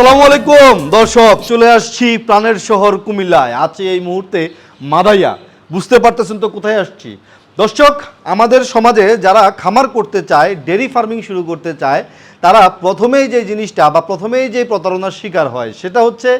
আসসালামু আলাইকুম। দর্শক, চলে আসছি প্রাণের শহর কুমিল্লায়। আছে এই মুহূর্তে মাদাইয়া। বুঝতে পারতেছেন তো কোথায় আসছি? দর্শক, আমাদের সমাজে যারা খামার করতে চায়, ডেরি ফার্মিং শুরু করতে চায়, তারা প্রথমেই যে জিনিসটা বা প্রথমেই যে প্রতারণার শিকার হয়, সেটা হচ্ছে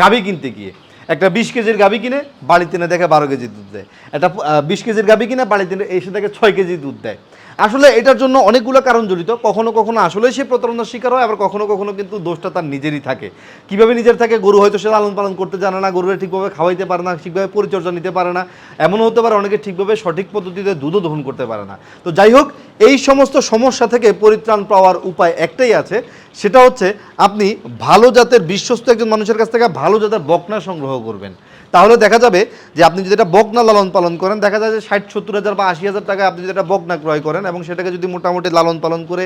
গাভী কিনতে গিয়ে। একটা বিশ কেজির গাভী কিনে বাড়িতে এনে দেখে বারো কেজি দুধ দেয়। একটা বিশ কেজির গাভী কিনে বাড়িতে এসে দেখে ছয় কেজি দুধ দেয়। আসলে এটার জন্য অনেকগুলো কারণ জড়িত। কখনো কখনো আসলে সে প্রতারণার শিকার হয়, আবার কখনো কখনো কিন্তু দোষটা তার নিজেরই থাকে। কীভাবে নিজের থাকে? গরু হয়তো সে লালন পালন করতে জানে না, গরুরে ঠিকভাবে খাওয়াইতে পারে না, ঠিকভাবে পরিচর্যা নিতে পারে না। এমনও হতে পারে অনেকে ঠিকভাবে সঠিক পদ্ধতিতে দুধও দহন করতে পারে না। তো যাই হোক, এই সমস্ত সমস্যা থেকে পরিত্রাণ পাওয়ার উপায় একটাই আছে। সেটা হচ্ছে আপনি ভালো জাতের বিশ্বস্ত একজন মানুষের কাছ থেকে ভালো জাতের বকনা সংগ্রহ করবেন। তাহলে দেখা যাবে যে আপনি যদি এটা বকনা লালন পালন করেন, দেখা যায় যে ষাট, সত্তর হাজার বা আশি হাজার টাকা আপনি যদি এটা বকনা ক্রয় করেন এবং সেটাকে যদি মোটামুটি লালন পালন করে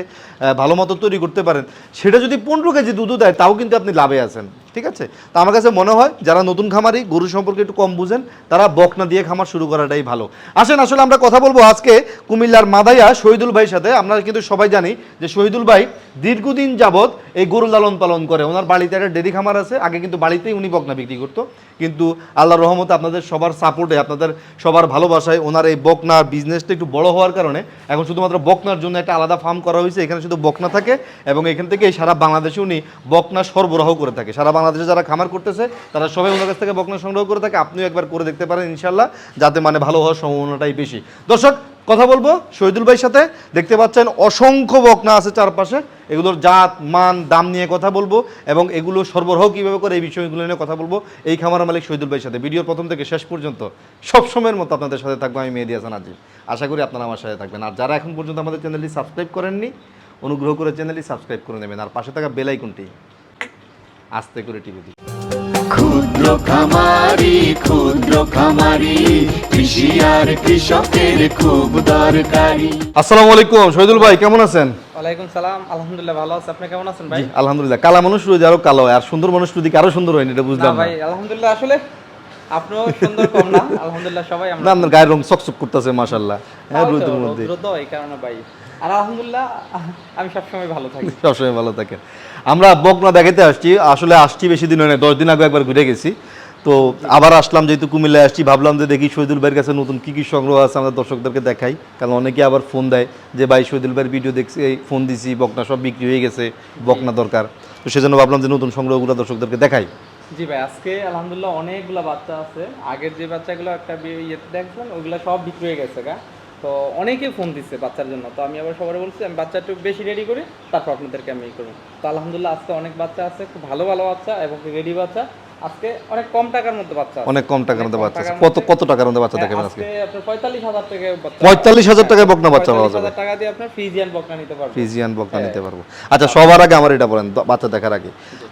ভালো মতো তৈরি করতে পারেন, সেটা যদি পনেরো কেজি দুধও দেয়, তাও কিন্তু আপনি লাভে আছেন। ঠিক আছে? তো আমার কাছে মনে হয় যারা নতুন খামারি, গরু সম্পর্কে একটু কম বুঝেন, তারা বকনা দিয়ে খামার শুরু করাটাই ভালো। আসেন, আসলে আমরা কথা বলব আজকে কুমিল্লার মাদাইয়া শহীদুল ভাইয়ের সাথে। আমরা কিন্তু সবাই জানি যে শহীদুল ভাই দীর্ঘদিন যাবৎ এই গরু লালন পালন করে। ওনার বাড়িতে একটা ডেরি খামার আছে। আগে কিন্তু বাড়িতেই উনি বকনা বিক্রি করতো। কিন্তু আল্লাহর রহমতে আপনাদের সবার সাপোর্টে, আপনাদের সবার ভালোবাসায় ওনার এই বকনা বিজনেসটা একটু বড় হওয়ার কারণে এখন শুধুমাত্র বকনার জন্য একটা আলাদা ফার্ম করা হয়েছে। এখানে শুধু বকনা থাকে এবং এখান থেকে সারা বাংলাদেশে উনি বকনা সরবরাহ করে থাকে। সারা বাংলাদেশে যারা খামার করতেছে, তারা সবাই ওনার কাছ থেকে বকনা সংগ্রহ করে থাকে। আপনিও একবার করে দেখতে পারেন ইনশাল্লাহ যাতে মানে ভালো হওয়ার সম্ভাবনাটাই বেশি। দর্শক, কথা বলব শহীদুল ভাইয়ের সাথে। দেখতে পাচ্ছেন অসংখ্য বকনা আছে চারপাশে। এগুলোর জাত, মান, দাম নিয়ে কথা বলব এবং এগুলো সরবরাহ কীভাবে করে এই বিষয়গুলো নিয়ে কথা বলব এই খামার মালিক শহীদুল ভাইয়ের সাথে। ভিডিওর প্রথম থেকে শেষ পর্যন্ত সব সময়ের মতো আপনাদের সাথে থাকব আমি মেহেদি হাসান আজিজ। আশা করি আপনারা আমার সাথে থাকবেন। আর যারা এখন পর্যন্ত আমাদের চ্যানেলটি সাবস্ক্রাইব করেননি, অনুগ্রহ করে চ্যানেলটি সাবস্ক্রাইব করে নেবেন। আর পাশে থাকা বেল আস্তে করে টিপে দিন ক্ষুদ্র খামারি ক্ষুদ্র খামারি কৃষি আর কৃষকের খুব দরকারি। আসসালামু আলাইকুম শহীদুল ভাই কেমন আছেন? ওয়ালাইকুম সালাম আলহামদুলিল্লাহ ভালো আছে। আপনি কেমন আছেন ভাই? আলহামদুলিল্লাহ। কালা মানুষ রোজ আরও কালো আর সুন্দর মানুষ যদি আরও সুন্দর হয়নি এটা বুঝলাম না ভাই আলহামদুলিল্লাহ আসলে আপনিও সুন্দর কম না আলহামদুলিল্লাহ সবাই আমরা আপনার গায়ের রং চকচক করতেছে মাশাল্লাহ হ্যাঁ রোদের মধ্যে। রৌদ্র তো এই কারণে ভাই। আর আলহামদুলিল্লাহ আমি সবসময় ভালো থাকি। সবসময় ভালো থাকেন। আমরা বকনা দেখাতে আসছি আসলে আসছি বেশি দিন হয় না দশ দিন আগে একবার ঘুরে গেছি। তো আবার আসলাম যেহেতু কুমিল্লায় আসছি ভাবলাম যে দেখি শহীদুল ভাইয়ের কাছে নতুন কী কী সংগ্রহ আছে আমরা দর্শকদেরকে দেখাই। কারণ অনেকে আবার ফোন দেয় যে ভাই শহীদুল ভাইয়ের ভিডিও দেখছি এই ফোন দিছি বকনা সব বিক্রি হয়ে গেছে বকনা দরকার। তো সেজন্য ভাবলাম যে নতুন সংগ্রহগুলো দর্শকদেরকে দেখাই। জি ভাই আজকে আলহামদুলিল্লাহ অনেকগুলো বাচ্চা আছে। আগের যে বাচ্চাগুলো একটা ইয়েতে দেখছিলাম ওইগুলো সব বিক্রি হয়ে গেছে গা। তো অনেকে ফোন দিচ্ছে বাচ্চার জন্য। তো আমি আবার সবাই বলছি আমি বাচ্চা একটু বেশি রেডি করি তারপর আপনাদেরকে আমি ই করব। তো আলহামদুলিল্লাহ আজকে অনেক বাচ্চা আছে খুব ভালো ভালো বাচ্চা এবং রেডি বাচ্চা। আজকে অনেক কম টাকার মধ্যে বাচ্চা অনেক কম টাকার মধ্যে বাচ্চা কত কত টাকার মধ্যে বাচ্চা হ্যাঁ, দেখাবেন আজকে আপনার পঁয়তাল্লিশ হাজার টাকা বাচ্চা পঁয়তাল্লিশ হাজার টাকায় বকনা বাচ্চা পাওয়া যাবে 45,000 টাকা দিয়ে আপনার ফ্রিজিয়ান বকনা নিতে পারবেন ফিজিয়ান বকনা নিতে পারব। আচ্ছা সবার আগে আমার এটা বলেন বাচ্চা দেখার আগে।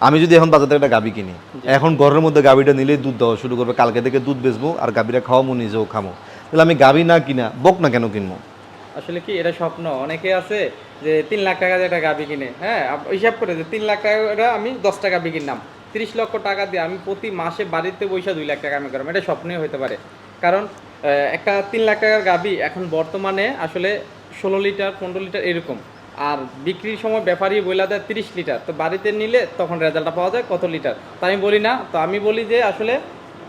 আমি যদি এখন বাচ্চা থেকে একটা গাবি কিনি এখন ঘরের মধ্যে গাবিটা নিলেই দুধ দেওয়া শুরু করবে। কালকে থেকে দুধ বেচবো আর গাবিটা খাওয়াবো নিজেও খামো। তাহলে আমি গাবি না কিনা? বকনা কেন কিনবো? আসলে কি, এটা স্বপ্ন। অনেকে আছে যে তিন লাখ টাকা দিয়ে একটা গাবি কিনে। হ্যাঁ হিসাব করে যে তিন লাখ টাকা আমি দশ টাকা গাবি কিনলাম তিরিশ লক্ষ টাকা দিয়ে আমি প্রতি মাসে বাড়িতে বৈশা দুই লাখ টাকা আমি করলাম। এটা স্বপ্নই হতে পারে। কারণ একটা তিন লাখ টাকার গাবি এখন বর্তমানে আসলে ষোলো লিটার, পনেরো লিটার এরকম। আর বিক্রির সময় ব্যাপারী বইলা দেয় তিরিশ লিটার। তো বাড়িতে নিলে তখন রেজাল্টটা পাওয়া যায় কত লিটার? তাই আমি বলি না। তো আমি বলি যে আসলে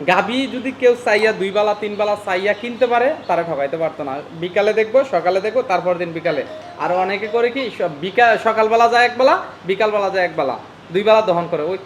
গাবি যদি কেউ চাইয়া দুই বেলা তিন বেলা চাইয়া কিনতে পারে তারা ঠকাইতে পারতো না। বিকালে দেখব সকালে দেখব তারপর দিন বিকালে। আর অনেকে করে কি বিকাল সকালবেলা যায় এক বেলা বিকালবেলা যায় এক বেলা। দুই বেলা দহন করে। ওই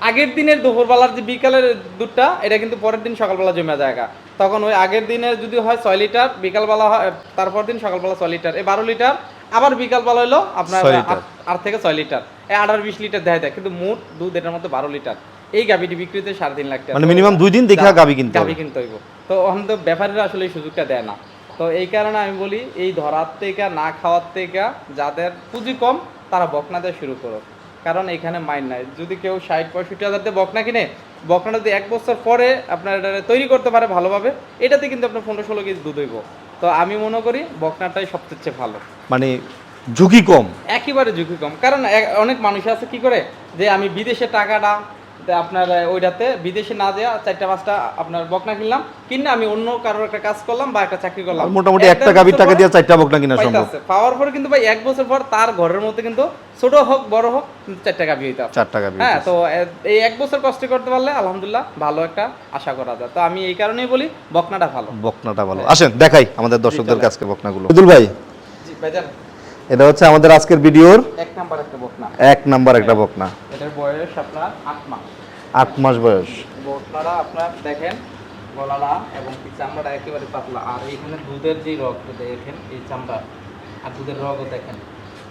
আগের দিনের দুপুরবেলার যে বিকালের দুধটা এটা কিন্তু পরের দিন সকালবেলা জমে যায় গা। তখন ওই আগের দিনের যদি হয় ছয় লিটার বিকালবেলা হয় তারপর দিন সকালবেলা ছয় লিটার। এই বারো লিটার আবার বিকালবেলা হলো আপনার আট- আট থেকে ছয় লিটার। এই আঠারো বিশ লিটার দেয় দেয়। কিন্তু মোট দুধ এটার মধ্যে বারো লিটার। এই গাভিটি বিক্রিতে সাড়ে তিন লাখ টাকা মানে minimum দুই দিন দেখে গাভী কিনতে। গাভি কিনতে হইব। তো এখন তো ব্যাপারীরা আসলে এই সুযোগটা দেয় না। তো এই কারণে আমি বলি এই ধরার থেকে না খাওয়ার থেকে যাদের পুঁজি কম তারা বকনা দিয়ে শুরু করো। কারণ এখানে মাইন নাই। যদি কেউ ষাট পঁয়ষট্টি হাজার দিয়ে বকনা কিনে বকনাটা যদি এক বছর পরে আপনার এটা তৈরি করতে পারে ভালোভাবে এটাতে কিন্তু আপনার পনেরো ষোলো কেজি দুধ হইব। তো আমি মনে করি বকনাটাই সবচেয়ে চেয়ে ভালো। মানে ঝুঁকি কম। একেবারে ঝুঁকি কম। কারণ অনেক মানুষ আছে কি করে যে আমি বিদেশে টাকাটা আপনার ওইটাতে বিদেশে না দেওয়া চারটা পাঁচটা আপনার বকনা কিনলাম। কিনে আমি অন্য কারোর একটা কাজ করলাম বা একটা চাকরি করলাম। মোটামুটি এক একটা গাভীর টাকা দিয়ে চারটা বকনা কিনা সম্ভব। পাওয়ার পরে কিন্তু ভাই এক বছর পর তার ঘরের মধ্যে কিন্তু ছোট হোক বড় হোক চারটা গাভী হইতে। চারটা গাভী হ্যাঁ তো এই এক বছর কষ্ট করতে পারলে আলহামদুলিল্লাহ ভালো একটা আশা করা যায়। তো আমি এই কারণেই বলি বকনাটা ভালো। বকনাটা ভালো। আসেন দেখাই আমাদের দর্শকদের। কাছে বকনাগুলো। বিদুল ভাই। জি ভাইজান। এটা হচ্ছে আমাদের আজকের ভিডিওর এক নাম্বার একটা বকনা। এক নাম্বার একটা বকনা। এটার বয়স আপনার আট মাস। আট মাস বয়স। বকনাটা আপনার দেখেন গলাটা এবং কি চামড়াটা একেবারে পাতলা। আর এখানে দুধের যে রগ দেখেন এই চামড়া আর দুধের রগও দেখেন।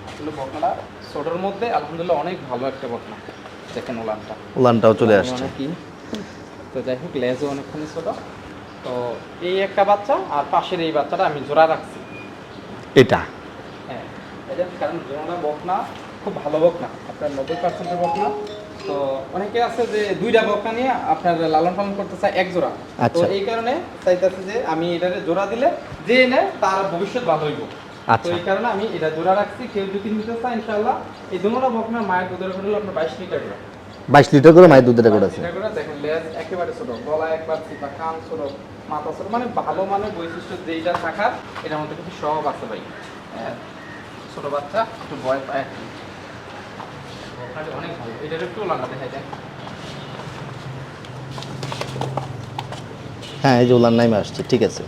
আসলে বকনাটা ছোটোর মধ্যে আলহামদুলিল্লাহ অনেক ভালো একটা বকনা। দেখেন ওলানটা। উলানটাও চলে আসছে। কি তো যাই হোক লেজও অনেকখানি ছোট। তো এই একটা বাচ্চা আর পাশের এই বাচ্চাটা আমি জোড়া রাখছি। এটা। হ্যাঁ এটা কারণ জোড়া বকনা খুব ভালো বকনা আপনার নব্বই পার্সেন্টের বকনা তো অনেকে আছে যে দুইটা বকনা নিয়ে আপনার লালন পালন করতে চায় এক জোড়া। তো আচ্ছা। এই কারণে চাইতেছে যে আমি এটারে জোড়া দিলে যে এনে তার ভবিষ্যৎ ভালো হইব। তো আচ্ছা। এই কারণে আমি এটা জোড়া রাখছি কেউ যদি নিতে চায় ইনশাআল্লাহ। এই দুটোটা বকনার মায়ের দুধের হলো আপনার বাইশ লিটার করে বাইশ লিটার করে মায়ের দুধের রেকর্ড আছে। দেখেন লেজ একেবারে ছোট গলা একবার চিপা কান ছোট মাথা ছোট মানে ভালো মানের বৈশিষ্ট্য যেইটা থাকার এটার মধ্যে কিন্তু সব আছে ভাই। হ্যাঁ, ছোট বাচ্চা একটু ভয় পায় আর অনেক ভালো। এটার একটু লাগা দেখাই হ্যাঁ এই যে উলান নাইমে আসছে ঠিক আছে।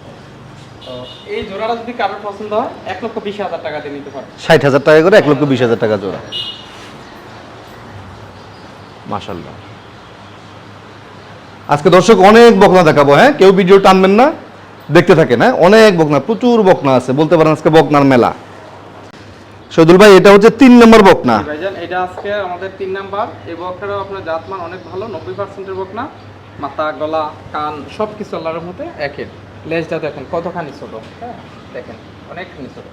এই জোড়াটা যদি কারোর পছন্দ হয় এক লক্ষ বিশ হাজার টাকা দিয়ে নিতে পারবে ষাট হাজার টাকা করে এক লক্ষ বিশ হাজার টাকা জোড়া। মাশাল্লাহ আজকে দর্শক অনেক বকনা দেখাবো হ্যাঁ? কেউ ভিডিও টানবেন না দেখতে থাকেন হ্যাঁ? অনেক বকনা প্রচুর বকনা আছে বলতে পারেন আজকে বকনার মেলা। শহীদুল ভাই এটা হচ্ছে তিন নম্বর বকনা। ভাইজান এটা আজকে আমাদের তিন নাম্বার। এই বকটারও আপনার জাতমান অনেক ভালো নব্বই পার্সেন্টের বকনা। মাথা গলা কান সব কিছু আল্লাহর মধ্যে একের লেজটা দেখেন কতখানি ছোট হ্যাঁ? দেখেন অনেকখানি ছোট।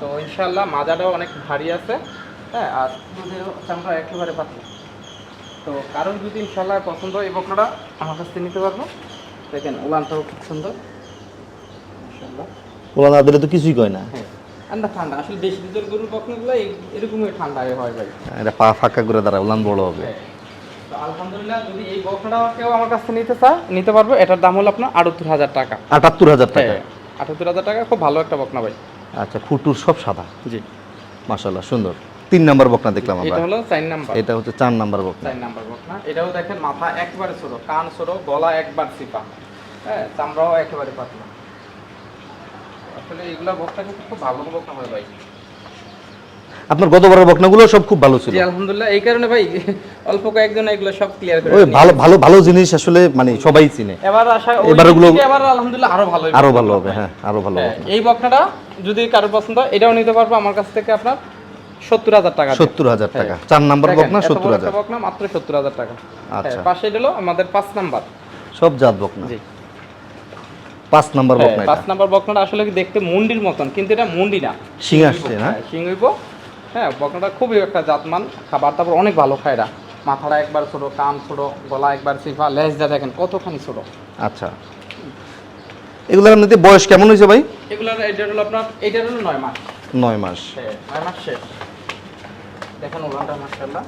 তো ইনশাল্লাহ মাজাটাও অনেক ভারী আছে হ্যাঁ? আর দুধের চামড়া একেবারে পাতলা। তো কারণ যদি ইনশাল্লাহ পছন্দ এই বকনাটা আমার কাছ থেকে নিতে পারব। দেখেন উলানটাও খুব সুন্দর। ইনশাল্লাহ উলান আদরে তো কিছুই কয় না। হ্যাঁ। ঠান্ডা ঠান্ডা আসলে বেশি দুধের গরুর বকনাগুলো এরকমই ঠান্ডা হয় ভাই। এটা পা ফাঁকা করে দাঁড়ায় উলান বড় হবে। তো আলহামদুলিল্লাহ যদি এই বকনাটা কেউ আমার কাছ নিতে চায় নিতে পারব। এটার দাম হলো আপনার আটাত্তর হাজার টাকা। আটাত্তর হাজার টাকা? হ্যাঁ আটাত্তর হাজার টাকা খুব ভালো একটা বকনা ভাই। আচ্ছা ফুটুর সব সাদা? জি। মাশাল্লাহ সুন্দর। তিন নাম্বার বকনা দেখলাম আমরা। এটা হলো চার নাম্বার। এটা হচ্ছে চার নাম্বার বকনা। চার নাম্বার বকনা। এটাও দেখেন মাথা একবারে ছোট কান ছোট গলা একবার চিপা হ্যাঁ চামড়াও একেবারে পাতলা। আসলে এগুলা বকনা কিন্তু খুব ভালো বকনা হয় ভাই। আপনার গতবারের বকনাগুলো সব খুব ভালো ছিল। আলহামদুলিল্লাহ। এই কারণে ভাই অল্প কয়েকজন এগুলো সব ক্লিয়ার করে ওই ভালো ভালো ভালো জিনিস আসলে মানে সবাই চিনে। এবার আশা এবার এবার আলহামদুলিল্লাহ আরও ভালো। আরও ভালো হবে হ্যাঁ আরও ভালো হ্যাঁ, হবে। এই বকনাটা যদি কারও পছন্দ এটাও নিতে পারব। আমার কাছ থেকে আপনার সত্তর হাজার টাকা। সত্তর হাজার টাকা। হ্যাঁ। চার নাম্বার বকনা সত্তর হাজার। বকনা মাত্র সত্তর হাজার টাকা। আচ্ছা। হ্যাঁ, পাশে হলো আমাদের পাঁচ নাম্বার। সব জাত বকনা জি। পাঁচ নাম্বার হ্যাঁ, বকনা পাঁচ নাম্বার বকনাটা আসলে কি দেখতে মুন্ডির মতন কিন্তু এটা মুন্ডি না। শিং আসছে না হ্যাঁ, শিং হইব। হ্যাঁ বকনাটা খুবই একটা জাতমান খাবার তারপর অনেক ভালো খায় মাথাটা একবার ছোট কান ছোট গলা একবার সিফা লেজটা দেখেন কতখানি ছোট। আচ্ছা। এগুলোর এমনিতে বয়স কেমন হয়েছে ভাই? এগুলোর এটা হলো আপনার এটা হলো নয় মাস। নয় মাস। হ্যাঁ নয় মাস শেষ। দেখেন ওলানটা মাসাল্লাহ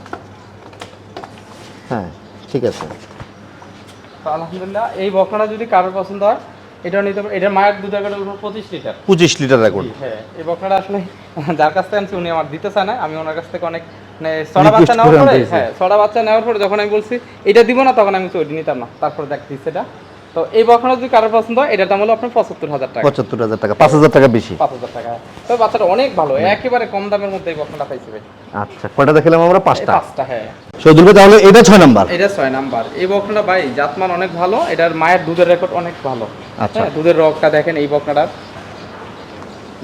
হ্যাঁ ঠিক আছে। তো আলহামদুলিল্লাহ এই বকনাটা যদি কারোর পছন্দ হয় এটাও নিতে পারে এটা মায়ের দুধ এগারো পঁচিশ লিটার। পঁচিশ লিটার এখন হ্যাঁ এই বকনাটা আসলে যার কাছ থেকে আনছি উনি আমার দিতে চায় না আমি ওনার কাছ থেকে অনেক মানে ছড়া বাচ্চা নেওয়ার পরে হ্যাঁ ছড়া বাচ্চা নেওয়ার পরে যখন আমি বলছি এটা দিব না তখন আমি তো নিতাম না। তারপরে দেখ দিচ্ছে এটা তো এই বকনা যদি কারোর পছন্দ হয় এটার দাম হলো আপনার পঁচাত্তর হাজার টাকা। পঁচাত্তর হাজার টাকা পাঁচ হাজার টাকা বেশি। পাঁচ হাজার টাকা। তো বাচ্চাটা অনেক ভালো একেবারে কম দামের মধ্যে এই বকনাটা পাইছে ভাই। আচ্ছা কয়টা দেখালাম আমরা? পাঁচটা। পাঁচটা হ্যাঁ। ভাই তাহলে এটা ছয় নাম্বার। এটা ছয় নাম্বার। এই বকনাটা ভাই জাতমান অনেক ভালো এটার মায়ের দুধের রেকর্ড অনেক ভালো। আচ্ছা। হ্যাঁ, দুধের রগটা দেখেন এই বকনাটার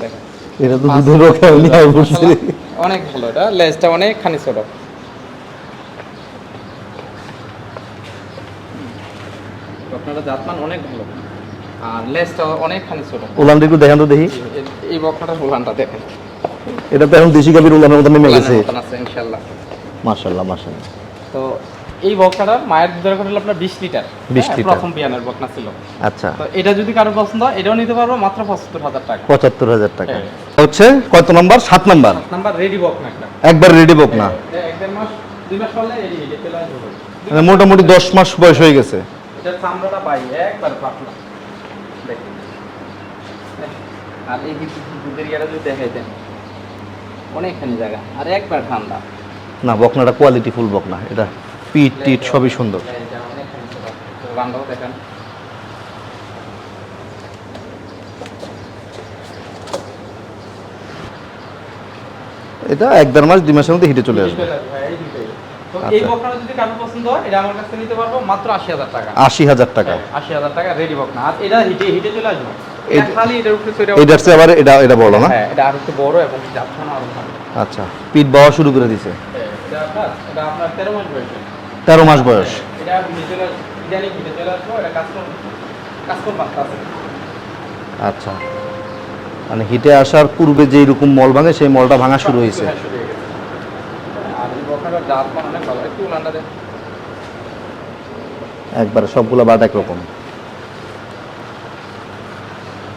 দেখেন। এটা তো দুধের অনেক ভালো এটা লেজটা অনেকখানি ছোট। বকনাটা জাতমান অনেক ভালো। আর লেজটা অনেকখানি ছোট। উলানটা একটু দেখান তো দেখি। এই- বকনাটার উলানটা দেখেন। এটা তো এখন দেশি গাভীর উলানের মতো নেমে গেছে ইনশাল্লাহ মার্শাল্লাহ মার্শাল্লাহ তো এই বকনাটার মায়ের দুধের আপনার বিশ লিটার। 20 হ্যাঁ, লিটার। প্রথম বিয়ানের বকনা ছিল। আচ্ছা। তো এটা যদি কারোর পছন্দ হয় এটাও নিতে পারব মাত্র পঁচাত্তর হাজার টাকা। পঁচাত্তর হাজার টাকা। হ্যাঁ। হচ্ছে কত নাম্বার? সাত নাম্বার। নাম্বার রেডি বকনা একবার রেডি বকনা। এটা এক দেড় মাস দুই মাস আসবে ভাই। মানে মোটামুটি দশ মাস বয়স হয়ে গেছে। এটার চামড়াটা পাই একবার পাতলা। দেখেন আর এই দুধের যদি দেখাইতেন অনেকখানি জায়গা। আর একবার ঠান্ডা। না বকনাটা কোয়ালিটি ফুল বকনা। এটা পিট টিট সবই সুন্দর। দেখেন। এটা এক দেড় মাস দুই মাসের মধ্যে হিটে চলে আসবে। এই দুইটাই। তো আচ্ছা। এই বকনাটা যদি কারও পছন্দ হয় এটা আমার কাছে নিতে পারব মাত্র আশি হাজার টাকা। টাকা। আশি হাজার টাকা রেডি বকনা। আর এটা হিটে হিটে চলে আসবে? এটা খালি এটার উপরে তো এটার চেয়ে আবার এটা এটা বড় না? হ্যাঁ এটা আর একটু বড় এবং যাচ্ছে আরও ভালো। আচ্ছা পিট বাওয়া শুরু করে হ্যাঁ, এটা আপনার এটা আপনার তেরো মাস বয়সে। তেরো মাস এটা হিটে চলে আসব। এটা আচ্ছা। মানে হিটে আসার পূর্বে যেই রকম মল ভাঙে সেই মলটা ভাঙা শুরু হয়েছে। একবার সবগুলো বাট একরকম।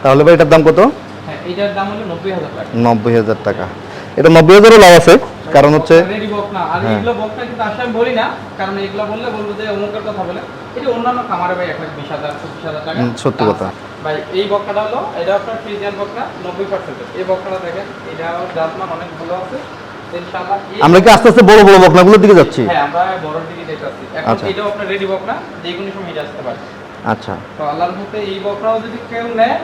তাহলে ভাই এটার দাম কত? হ্যাঁ নব্বই হাজার টাকা। এটা নব্বই হাজারও লাভ আছে কারণ হচ্ছে হ্যাঁ। সত্যি কথা। ভাই এই বকনাটা হলো এটা আপনার ফ্রিজিয়ান নব্বই পার্সেন্ট এই বকনাটা দেখেন এটা জাতমান অনেক ভালো আছে। আমরা কি আস্তে আস্তে বড় বড় বকনাগুলোর দিকে যাচ্ছি? হ্যাঁ আমরা বড়র দিকে দেখতেছি এখন আচ্ছা। এটাও আপনার রেডি বকনা যে কোনো সময় হিট আসতে পারে আচ্ছা। তো আল্লাহর মতে এই বকরাও যদি কেউ নেয়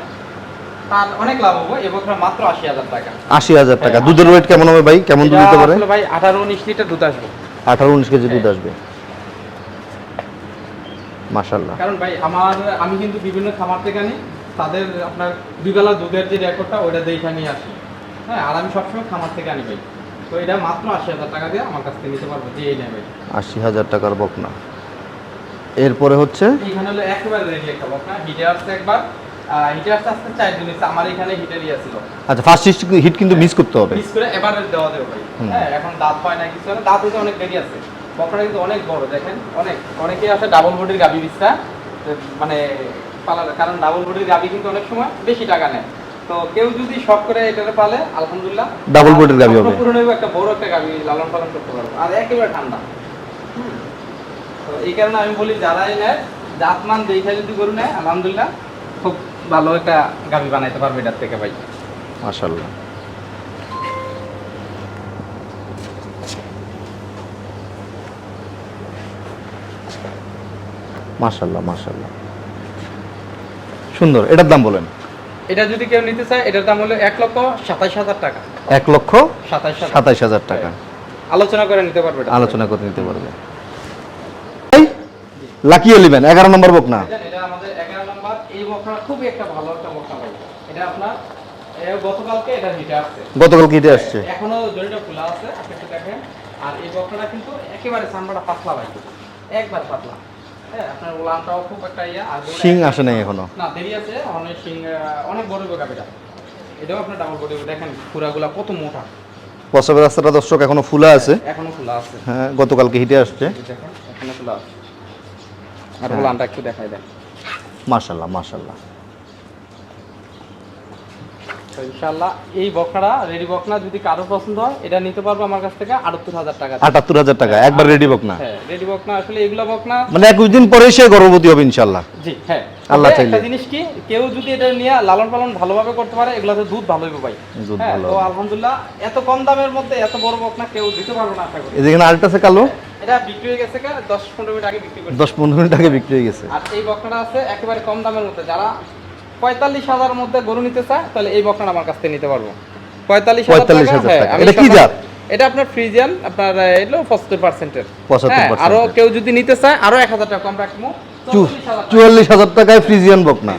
তার অনেক লাভ হবে। এই বকরা মাত্র আশি হাজার টাকা। হ্যাঁ, দুধের ওয়েট কেমন হবে ভাই? কেমন দুধ দিতে পারে? আসলে ভাই লিটার দুধ আসবে। আঠারো উনিশ কেজি দুধ হ্যাঁ। আসবে। মাশাল্লাহ কারণ ভাই আমার আমি কিন্তু বিভিন্ন খামার থেকে আনি। তাদের আপনার দুবেলা দুধের যে রেকর্ডটা ওইটা দেখে নিয়ে আসি। হ্যাঁ আর আমি সবসময় খামার থেকে আনি ভাই। তো এটা মাত্র আশি হাজার টাকা দিয়ে আমার কাছ থেকে নিতে পারব যে নেবে। আশি হাজার টাকার বকনা। এরপরে হচ্ছে? এইখানে হলো একেবারে রেডি একটা বক হিটে আসছে একবার। হিটে আসতে আসতে চার দিন আমার এখানে হিটার আচ্ছা ফার্স্ট হিট কিন্তু মিস করতে হবে। মিস করে এবারে দেওয়া ভাই। হ্যাঁ এখন দাঁত হয় না কিছু না। দাঁত অনেক দেরি আছে। কিন্তু অনেক বড় দেখেন অনেক। অনেকে আছে ডাবল বডির গাবি বিস্তা মানে পালার কারণ ডাবল বডির গাবি কিন্তু অনেক সময় বেশি টাকা নেয়। তো কেউ যদি শখ করে এটাতে পালে আলহামদুলিল্লাহ। Double body র গাভী হবে। পুরো নেবে একটা বড় একটা গাবি লালন পালন করতে পারব। আর একেবারে ঠান্ডা। তো এই কারণে আমি বলি যারাই নেয় জাতমান দেখে যদি গরু নেয় আলহামদুলিল্লাহ খুব ভালো একটা গাবি বানাইতে পারবে এটার থেকে ভাই। মাশাল্লাহ মাশাল্লাহ মাশাল্লাহ সুন্দর এটার দাম বলেন। এটা যদি কেউ নিতে চায় এটার দাম হলো এক লক্ষ সাতাইশ হাজার টাকা। এক লক্ষ সাতাইশ হাজার। টাকা। আলোচনা করে নিতে পারবে আলোচনা করে নিতে পারবে। লাকি এলিভেন এগারো নম্বর বক না এটা আমাদের এগারো নম্বর। এই বকরা খুবই একটা ভালো একটা বকরা ভাই। এটা আপনার গতকালকে এটা হিটে আসছে। গতকাল কিটে আসছে। এখনও দড়িটা খোলা আছে একটু দেখেন। আর এই বকরাটা কিন্তু একেবারে চামড়াটা পাতলা ভাই। একবার পাতলা। হ্যাঁ আপনার উলানটাও খুব একটা ইয়া আর শিং আসে নাই এখনও? না দেরি আছে অনেক শিং অনেক বড় গাবিটা এটাও আপনার ডাবল বডি দেখেন পুরাগুলা কত মোটা। রাস্তাটা দর্শক এখনও ফুলা আছে। এখনও খোলা আছে। হ্যাঁ গতকালকে হিটে আসছে। এই দেখেন এখনও খোলা আছে। আর হ্যাঁ। উলানটা একটু দেখাই দেন। মাশাল্লাহ মাশাল্লাহ। তো ইনশাল্লাহ এই বকনা রেডি বকনা যদি কারও পছন্দ হয় এটা নিতে পারব আমার কাছ থেকে আটাত্তর হাজার টাকা আটাত্তর হাজার টাকা একবার রেডি বক না হ্যাঁ রেডি বকনা আসলে এগুলো বকনা মানে একুশ দিন পরে সে গর্ভবতী হবে ইনশাল্লাহ জি হ্যাঁ। আল্লাহ চাইলে। একটা জিনিস কি কেউ যদি এটা নিয়ে লালন পালন ভালোভাবে করতে পারে এগুলোতে দুধ ভালো হবে ভাই। দুধ হ্যাঁ ভালো তো আলহামদুলিল্লাহ এত কম দামের মধ্যে এত বড় বকনা কেউ দিতে পারবে না আশা করি। যেখানে আরেকটা কালো। এটা বিক্রি হয়ে গেছে দশ পনেরো মিনিট আগে বিক্রি করছে দশ পনেরো মিনিট আগে বিক্রি হয়ে গেছে। আর এই বকনাটা আছে একেবারে কম দামের মধ্যে যারা পঁয়তাল্লিশ হাজার মধ্যে গরু নিতে চায় তাহলে এই বকনাটা আমার কাছ থেকে নিতে পারব। পঁয়তাল্লিশ 45,000 হ্যাঁ, এটা কি জাত? এটা আপনার ফ্রিজিয়ান আপনার এলো পঁচাত্তর পার্সেন্টের। আরও কেউ যদি নিতে চায় আরও এক হাজার টাকা কম রাখব। চুয়াল্লিশ হাজার টাকায় ফ্রিজিয়ান বক না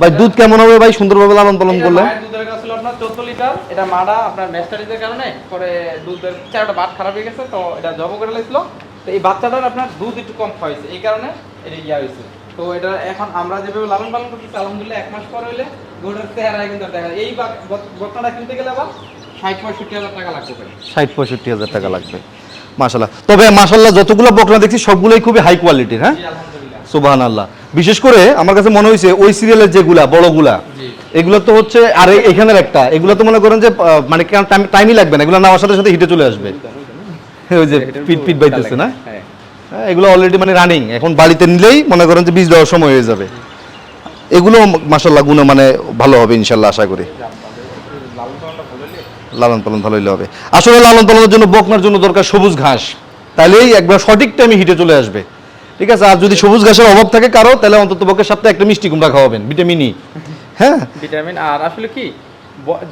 ভাই দুধ কেমন হবে ভাই? সুন্দরভাবে লালন পালন করলে। দুধের কাছে হলো আপনার চোদ্দ লিটার। এটা মাডা আপনার কারণে পরে দুধের চারটা বাট খারাপ হয়ে গেছে তো এটা জব করে লাগছিল তো এই বাচ্চাটার আপনার দুধ একটু কম খাওয়াইছে এই কারণে এটা ইয়া হয়েছে। তো এটা এখন আমরা যেভাবে লালন পালন করতেছি আলহামদুলিল্লাহ এক মাস পর হইলে গরুর চেহারা কিন্তু দেখা এই বর্তমানটা কিনতে গেলে আবার ষাট পঁয়ষট্টি হাজার টাকা লাগবে। ষাট পঁয়ষট্টি হাজার টাকা লাগবে। মাশাল্লাহ তবে মাশাল্লাহ যতগুলো বকনা দেখছি সবগুলোই খুবই হাই কোয়ালিটির হ্যাঁ? সুবাহান আল্লাহ বিশেষ করে আমার কাছে মনে হয়েছে ওই সিরিয়ালের যেগুলা বড়গুলা এগুলো তো হচ্ছে আর এখানের একটা এগুলো তো মনে করেন যে মানে টাইমই লাগবে না এগুলো নেওয়ার সাথে সাথে হিটে চলে আসবে। ওই যে পিট পিট বাইতেছে না? হ্যাঁ, এগুলো অলরেডি মানে রানিং এখন বাড়িতে নিলেই মনে করেন যে বীজ দেওয়ার সময় হয়ে যাবে। এগুলো মাসাল্লাহ গুণ মানে ভালো হবে ইনশাল্লাহ আশা করি। লালন পালন ভালো হবে। আসলে লালন পালনের জন্য, বকনার জন্য দরকার সবুজ ঘাস। তাহলেই একবার সঠিক টাইমে হিটে চলে আসবে। ঠিক আছে? আর যদি সবুজ ঘাসের অভাব থাকে কারও তাহলে অন্তত পক্ষে সপ্তাহে একটা মিষ্টি কুমড়া খাওয়াবেন ভিটামিন ই হ্যাঁ? ভিটামিন আর আসলে কি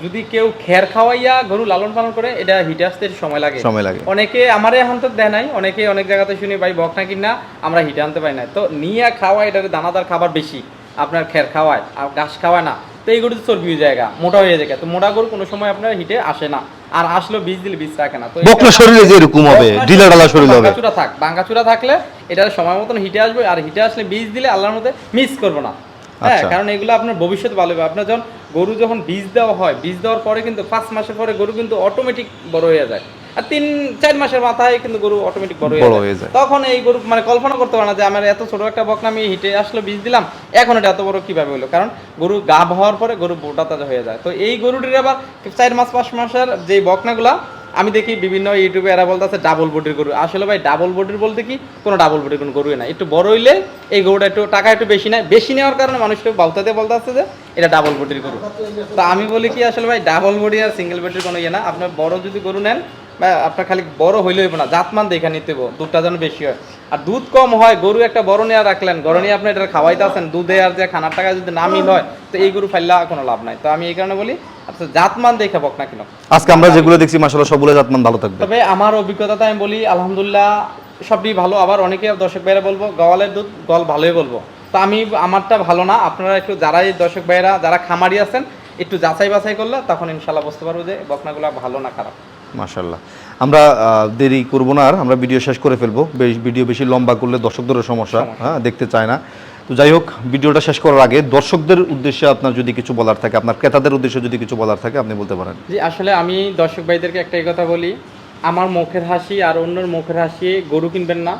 যদি কেউ খের খাওয়াইয়া গরু লালন পালন করে এটা হিটে আসতে সময় লাগে। সময় লাগে। অনেকে আমারে এখন তো দেয় নাই অনেকে অনেক জায়গাতে শুনি ভাই বক না কিনা আমরা হিটে আনতে পারি না তো নিয়ে খাওয়া এটার দানাদার খাবার বেশি আপনার খের খাওয়ায় আর ঘাস খাওয়ায় না। তো এই গরু তো চর্বি যায় মোটা হয়ে যায় তো মোটা গরু কোনো সময় আপনার হিটে আসে না আর আসলেও বীজ দিলে বীজ রাখে না। তো এটা- শরীরে যে এরকম হবে ঢিলা ঢালা শরীর হবে। বাঙ্গাচুরা থাক বাঙ্গাচুরা থাকলে এটার সময় মতন হিটে আসবে আর হিটে আসলে বীজ দিলে আল্লাহর মধ্যে মিস করব না। হ্যাঁ আচ্ছা। কারণ এগুলো আপনার ভবিষ্যৎ ভালো হবে। আপনার যখন গরু যখন বীজ দেওয়া হয় বীজ দেওয়ার পরে কিন্তু পাঁচ মাসের পরে গরু কিন্তু অটোমেটিক বড় হয়ে যায়। আর তিন চার মাসের মাথায় কিন্তু গরু অটোমেটিক বড় হয়ে যায়। যায়। তখন এই গরু মানে কল্পনা করতে পারে না যে আমার এত ছোট একটা বকনা আমি হিটে আসলো বীজ দিলাম এখন এটা এত বড় কীভাবে হলো? কারণ গরু গাভ হওয়ার পরে গরু বোটা তাজা হয়ে যায়। তো এই গরুটির আবার চার মাস পাঁচ মাসের যে বকনাগুলা আমি দেখি বিভিন্ন ইউটিউবে এরা বলতেছে ডাবল বডির গরু। আসলে ভাই ডাবল বডির বলতে কি, কোনো ডাবল বডির কোনো গরুই না একটু বড় হইলে এই গরুটা একটু টাকা একটু বেশি নেয়। বেশি নেওয়ার কারণে মানুষ একটু বাউতাতে বলতে আসছে যে এটা ডাবল বডির গরু। তো আমি বলি কি, আসলে ভাই ডাবল বডি আর সিঙ্গেল বডির কোনো ইয়ে না। আপনার বড় যদি গরু নেন, বা আপনার খালি বড় হইলে হইব না, জাতমান দেখা নিতে হইব, দুধটা যেন বেশি হয়। আর দুধ কম হয়, গরু একটা বড় নেওয়া রাখলেন, গরু নিয়ে আপনি এটা খাওয়াইতে আছেন দুধে আর যে খানার টাকা যদি না মিল হয়, তো এই গরু ফাইলা কোনো লাভ নাই। তো আমি এই কারণে বলি আচ্ছা জাতমান দেখে বক না কিনো? আজকে আমরা যেগুলো দেখছি মাসাল্লাহ সবগুলো জাতমান ভালো থাকবে। তবে আমার অভিজ্ঞতাতে আমি বলি আলহামদুলিল্লাহ সবই ভালো। আবার অনেকে দর্শক ভাইরা বলব গওয়ালের দুধ গল ভালোই বলব। তো আমি আমারটা ভালো না। আপনারা একটু যারা এই দর্শক ভাইরা যারা খামারি আছেন একটু যাচাই বাছাই করলে তখন ইনশাল্লাহ বুঝতে পারব যে বকনাগুলো ভালো না খারাপ। মাশাল্লাহ আমরা দেরি করব না আর আমরা ভিডিও শেষ করে ফেলব। বেশ ভিডিও বেশি লম্বা করলে দর্শকদেরও সমস্যা। হ্যাঁ দেখতে চায় না। তো যাই হোক ভিডিওটা শেষ করার আগে দর্শকদের উদ্দেশ্যে আপনার যদি কিছু বলার থাকে আপনার ক্রেতাদের উদ্দেশ্যে যদি কিছু বলার থাকে আপনি বলতে পারেন। জি আসলে আমি দর্শক ভাইদেরকে একটাই কথা বলি আমার মুখের হাসি আর অন্যের মুখের হাসি গরু কিনবেন না।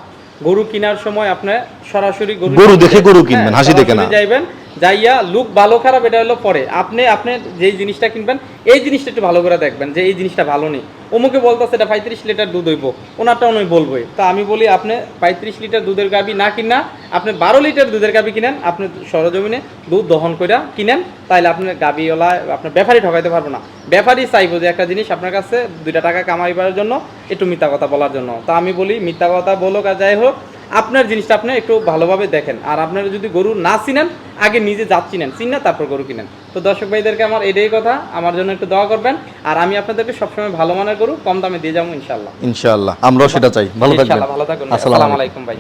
গরু কেনার সময় আপনি সরাসরি গরু গরু দেখে গরু কিনবেন, হ্যাঁ, হাসি দেখে না। যাইবেন যাইয়া লুক ভালো, খারাপ, এটা হলো পরে। আপনি আপনি যেই জিনিসটা কিনবেন, এই জিনিসটা একটু ভালো করে দেখবেন যে এই জিনিসটা ভালো নেই। অমুকে বলতেছে, এটা পঁয়ত্রিশ লিটার দুধ হইব। ওনারটা উনি বলবোই। তা আমি বলি, আপনি পঁয়ত্রিশ লিটার দুধের গাবি না কিনা, আপনি বারো লিটার দুধের গাবি কিনেন, আপনি সরজমিনে দুধ দহন কইরা কিনেন তাহলে আপনার গাবিওয়ালা আপনার ব্যাপারী ঠকাইতে পারব না। ব্যাপারী চাইব যে একটা জিনিস আপনার কাছে দুইটা টাকা কামাইবার জন্য, একটু মিথ্যা কথা বলার জন্য। তা আমি বলি, মিথ্যা কথা বলুক আর যাই হোক আপনার জিনিসটা আপনি একটু ভালোভাবে দেখেন। আর আপনারা যদি গরু না চিনেন আগে নিজে জাত চিনেন চিন না তারপর গরু কিনেন। তো দর্শক ভাইদেরকে আমার এটাই কথা আমার জন্য একটু দোয়া করবেন। আর আমি আপনাদেরকে সবসময় ভালো মানের গরু কম দামে দিয়ে যাব ইনশাল্লাহ ইনশাল্লাহ আমরাও সেটা চাই। ভালো থাকবেন। ভালো থাকুন আসসালামু আসসালামু আলাইকুম। ভাই।